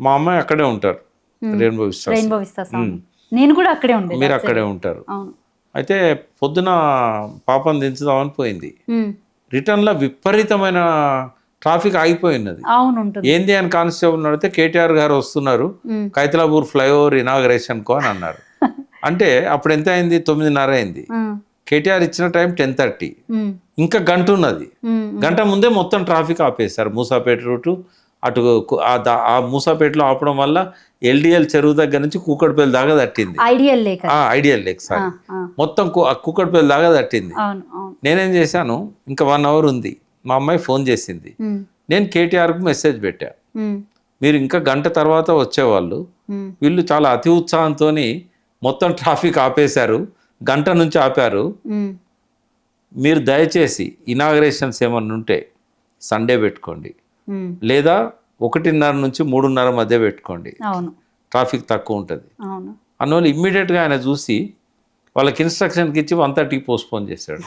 మా అమ్మాయి అక్కడే ఉంటారు. Rainbow Rainbow Vistas. నేను కూడా అక్కడే మీరు అక్కడే ఉంటారు. అయితే పొద్దున పాపం దించుదామని పోయింది. రిటర్న్లో విపరీతమైన ట్రాఫిక్ ఆగిపోయినది. ఏంది అని కానిస్టేబుల్ అడిగితే కేటీఆర్ గారు వస్తున్నారు. కైతలాపూర్ ఫ్లైఓవర్ ఇనాగరేషన్ కో అని అన్నారు. అంటే అప్పుడు ఎంత అయింది? తొమ్మిదిన్నర అయింది. కేటీఆర్ ఇచ్చిన టైం టెన్ థర్టీ. ఇంకా గంట ఉన్నది. గంట ముందే మొత్తం ట్రాఫిక్ ఆపేశారు. మూసాపేట రూటు అటు ఆ మూసాపేటలో ఆపడం వల్ల ఎల్డిఎల్ చెరువు దగ్గర నుంచి కూకట్పల్లి దాకా తట్టింది ఐడియల్ లేక ఐడియల్ లేక్ సార్. మొత్తం కూకట్పల్లి దాకా తట్టింది నేనేం చేశాను ఇంకా వన్ అవర్ ఉంది మా అమ్మాయి ఫోన్ చేసింది. నేను కేటీఆర్కు మెసేజ్ పెట్టా. మీరు ఇంకా గంట తర్వాత వచ్చేవాళ్ళు. వీళ్ళు చాలా అతి ఉత్సాహంతో మొత్తం ట్రాఫిక్ ఆపేశారు గంట నుంచి ఆపారు. మీరు దయచేసి ఇనాగరేషన్స్ ఏమన్నా ఉంటే సండే పెట్టుకోండి. లేదా ఒకటిన్నర నుంచి మూడున్నర మధ్య పెట్టుకోండి. ట్రాఫిక్ తక్కువ ఉంటుంది. అందువల్ల ఇమ్మీడియట్గా ఆయన చూసి వాళ్ళకి ఇన్స్ట్రక్షన్కి ఇచ్చి వన్ థర్టీకి పోస్ట్పోన్ చేశాడు.